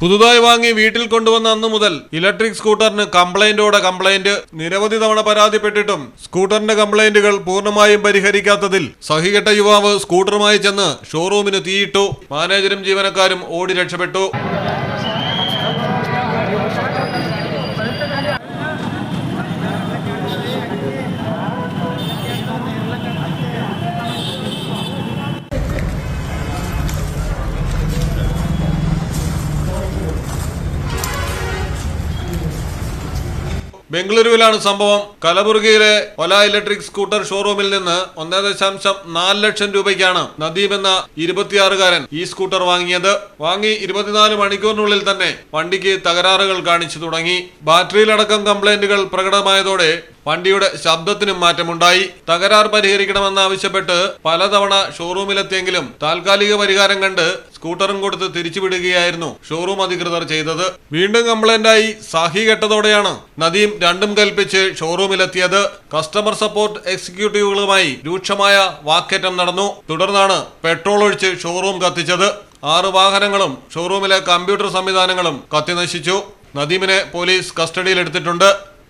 പുതുതായി വാങ്ങി വീട്ടിൽ കൊണ്ടുവന്ന അന്നു മുതൽ ഇലക്ട്രിക് സ്കൂട്ടറിന് കംപ്ലൈന്റോടെ കംപ്ലൈന്റ് നിരവധി തവണ പരാതിപ്പെട്ടിട്ടും സ്കൂട്ടറിന്റെ കംപ്ലൈന്റുകൾ പൂർണമായും പരിഹരിക്കാത്തതിൽ സഹികെട്ട യുവാവ് സ്കൂട്ടറുമായി ചെന്ന് ഷോറൂമിന് തീയിട്ടു. മാനേജരും ജീവനക്കാരും ഓടി രക്ഷപ്പെട്ടു. ബംഗളൂരുവിലാണ് സംഭവം. കലബുർഗിയിലെ ഒല ഇലക്ട്രിക് സ്കൂട്ടർ ഷോറൂമിൽ നിന്ന് ഒന്നേ ദശാംശം നാല് ലക്ഷം രൂപയ്ക്കാണ് നദീം എന്ന ഇരുപത്തിയാറുകാരൻ ഈ സ്കൂട്ടർ വാങ്ങിയത്. വാങ്ങി ഇരുപത്തിനാല് മണിക്കൂറിനുള്ളിൽ തന്നെ വണ്ടിക്ക് തകരാറുകൾ കാണിച്ചു തുടങ്ങി. ബാറ്ററിയിലടക്കം കംപ്ലൈന്റുകൾ പ്രകടമായതോടെ വണ്ടിയുടെ ശബ്ദത്തിനും മാറ്റമുണ്ടായി. തകരാർ പരിഹരിക്കണമെന്നാവശ്യപ്പെട്ട് പലതവണ ഷോറൂമിലെത്തിയെങ്കിലും താൽക്കാലിക പരിഹാരം കണ്ട് സ്കൂട്ടറും കൊടുത്ത് തിരിച്ചുവിടുകയായിരുന്നു. ഷോറൂം അധികൃതർ ചെയ്തത് വീണ്ടും കംപ്ലൈന്റായി സാഹി കെട്ടതോടെയാണ്. നദീം രണ്ടും കൽപ്പിച്ച് ഷോറൂമിലെത്തിയത്. കസ്റ്റമർ സപ്പോർട്ട് എക്സിക്യൂട്ടീവുകളുമായി രൂക്ഷമായ വാക്കേറ്റം നടന്നു. തുടർന്നാണ് പെട്രോൾ ഒഴിച്ച് ഷോറൂം കത്തിച്ചത്. ആറ് വാഹനങ്ങളും ഷോറൂമിലെ കമ്പ്യൂട്ടർ സംവിധാനങ്ങളും കത്തിനശിച്ചു. നദീമിനെ police കസ്റ്റഡിയിലെടുത്തിട്ടുണ്ട്.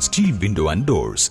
steel window and doors